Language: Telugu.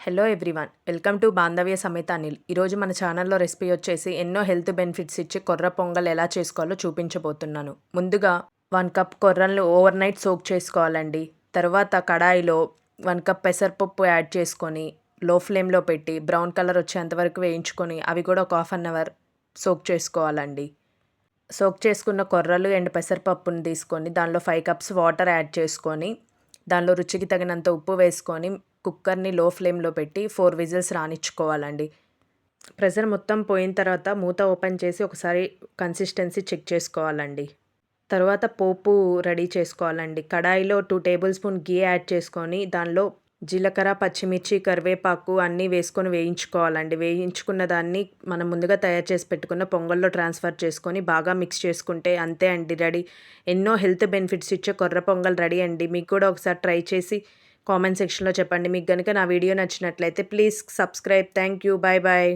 హలో ఎవ్రీవన్ వెల్కమ్ టు బాంధవ్య సమేత అనిల్ ఈరోజు మన ఛానల్లో రెసిపీ వచ్చేసి ఎన్నో హెల్త్ బెనిఫిట్స్ ఇచ్చి కొర్ర పొంగల్ ఎలా చేసుకోవాలో చూపించబోతున్నాను. ముందుగా వన్ కప్ కొర్రలను ఓవర్ నైట్ సోక్ చేసుకోవాలండి. తర్వాత కడాయిలో వన్ కప్ పెసరపప్పు యాడ్ చేసుకొని లో ఫ్లేమ్లో పెట్టి బ్రౌన్ కలర్ వచ్చేంత వరకు వేయించుకొని అవి కూడా ఒక హాఫ్ అన్ అవర్ సోక్ చేసుకోవాలండి. సోక్ చేసుకున్న కొర్రలు అండ్ పెసరపప్పును తీసుకొని దానిలో ఫైవ్ కప్స్ వాటర్ యాడ్ చేసుకొని దానిలో రుచికి తగినంత ఉప్పు వేసుకొని కుక్కర్ని లో ఫ్లేమ్లో పెట్టి ఫోర్ విజిల్స్ రానిచ్చుకోవాలండి. ప్రెషర్ మొత్తం పోయిన తర్వాత మూత ఓపెన్ చేసి ఒకసారి కన్సిస్టెన్సీ చెక్ చేసుకోవాలండి. తర్వాత పోపు రెడీ చేసుకోవాలండి. కడాయిలో two tablespoon ghee add చేసుకొని దానిలో జీలకర్ర పచ్చిమిర్చి కరివేపాకు అన్నీ వేసుకొని వేయించుకోవాలండి. వేయించుకున్న దాన్ని మనం ముందుగా తయారు చేసి పెట్టుకున్న పొంగల్లో ట్రాన్స్ఫర్ చేసుకొని బాగా మిక్స్ చేసుకుంటే అంతే అండి రెడీ. ఎన్నో హెల్త్ బెనిఫిట్స్ ఇచ్చే కొర్ర పొంగల్ రెడీ అండి. మీకు కూడా ఒకసారి ట్రై చేసి కామెంట్ సెక్షన్లో చెప్పండి. మీకు కనుక నా వీడియో నచ్చినట్లయితే please subscribe. Thank you. Bye bye